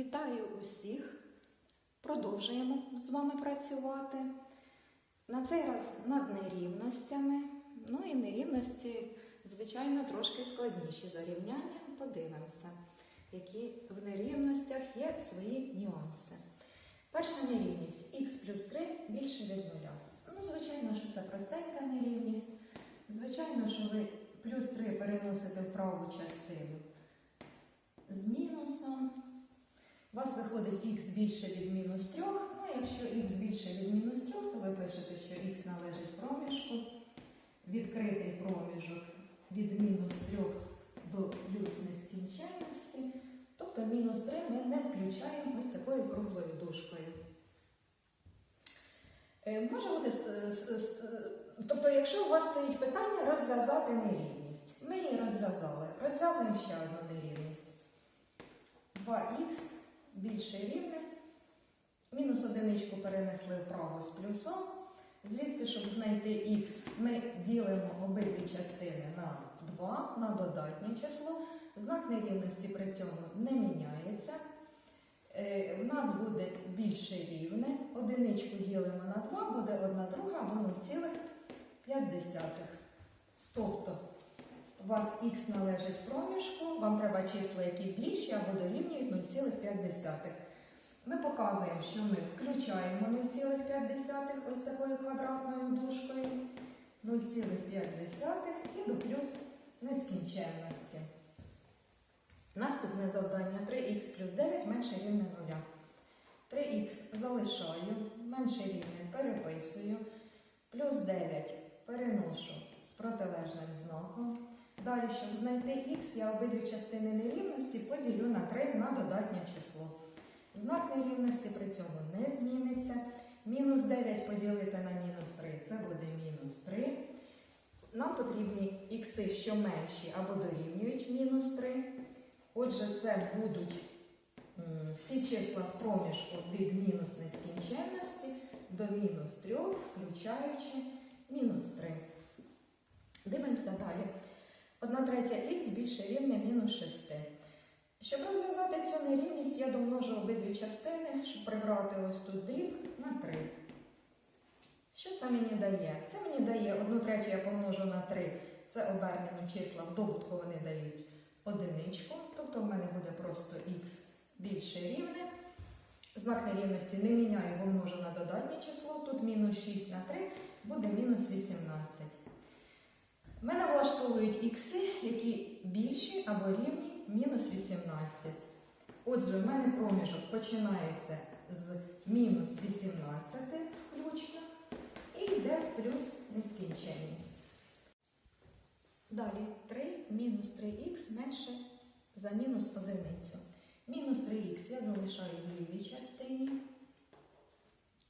Вітаю усіх! Продовжуємо з вами працювати. На цей раз над нерівностями. Ну і нерівності, звичайно, трошки складніші за рівняння. Подивимося, які в нерівностях є свої нюанси. Перша нерівність х плюс 3 більше від нуля. Ну, звичайно, що це простенька нерівність. Звичайно, що ви плюс 3 переносите в праву частину з мінусом. У вас виходить х більше від мінус 3. Ну, якщо х більше від мінус 3, то ви пишете, що х належить проміжку. Відкритий проміжок від мінус 3 до плюс нескінченності. Тобто мінус 3 ми не включаємо ось такою круглою дужкою. Е, Може бути, тобто, якщо у вас стоїть питання розв'язати нерівність, ми її розв'язали. Розв'язуємо ще одну нерівність. 2х більше рівне. Мінус одиничку перенесли вправо з плюсом. Звідси, щоб знайти х, ми ділимо обидві частини на 2 на додатнє число. Знак нерівності при цьому не міняється. Е, В нас буде більше рівне. Одиничку ділимо на 2, буде 1 друга або 0,5. Тобто у вас х належить проміжку, вам треба числа, які більші або дорівнюють 0,5. Ми показуємо, що ми включаємо 0,5 ось такою квадратною дужкою, 0,5 і до плюс нескінченності. Наступне завдання 3х плюс 9 менше рівне 0. 3х залишаю, менше рівне переписую, плюс 9 переношу з протилежним знаком. Далі, щоб знайти х, я обидві частини нерівності поділю на 3 на додатнє число. Знак нерівності при цьому не зміниться. Мінус 9 поділити на мінус 3 це буде мінус 3. Нам потрібні ікси, що менші або дорівнюють мінус 3. Отже, це будуть всі числа з проміжку від мінус нескінченності до мінус 3, включаючи мінус 3. Дивимося далі. 1 третя х більше рівня мінус 6. Щоб розв'язати цю нерівність, я домножу обидві частини, щоб прибрати ось тут дріб на 3. Що це мені дає? Це мені дає 1 третю я помножу на 3. Це обернені числа, в добутку вони дають одиничку, тобто в мене буде просто х більше рівне. Знак нерівності не міняю, бо множу на додатнє число. Тут мінус 6 на 3 буде мінус 18. Мене влаштовують ікси, які більші або рівні мінус 18. Отже, в мене проміжок починається з мінус 18 включно і йде в плюс нескінченність. Далі 3 мінус 3х менше за мінус одиницю. Мінус 3х я залишаю в лівій частині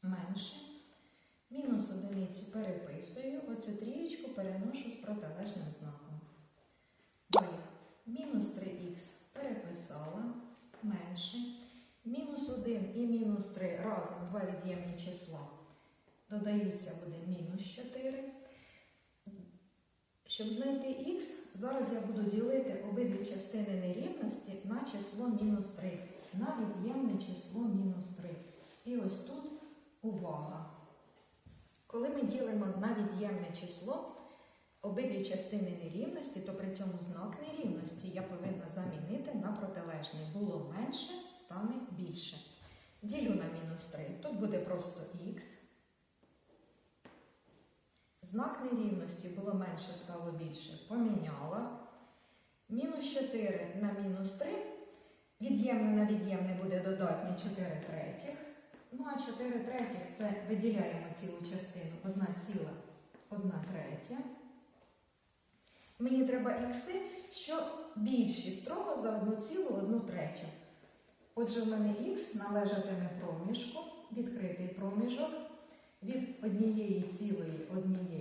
менше. Мінус одиницю переписую, оцю трієчку переношу з протилежним знаком. Далі мінус 3х переписала менше. Мінус 1 і мінус 3 разом два від'ємні числа. Додаються буде мінус 4. Щоб знайти х, зараз я буду ділити обидві частини нерівності на число мінус 3, на від'ємне число мінус 3. І ось тут увага. Коли ми ділимо на від'ємне число обидві частини нерівності, то при цьому знак нерівності я повинна замінити на протилежний. Було менше, стане більше. Ділю на мінус 3. Тут буде просто х. Знак нерівності було менше, стало більше. Поміняла. Мінус 4 на мінус 3. Від'ємне на від'ємне буде додатнє 4 третіх. Ну а 4 третіх це виділяємо цілу частину 1 ціла 1 третя. Мені треба ікси, що більші строго за 1 цілу 1 третю. Отже, в мене х належатиме проміжку, відкритий проміжок від однієї цілої однієї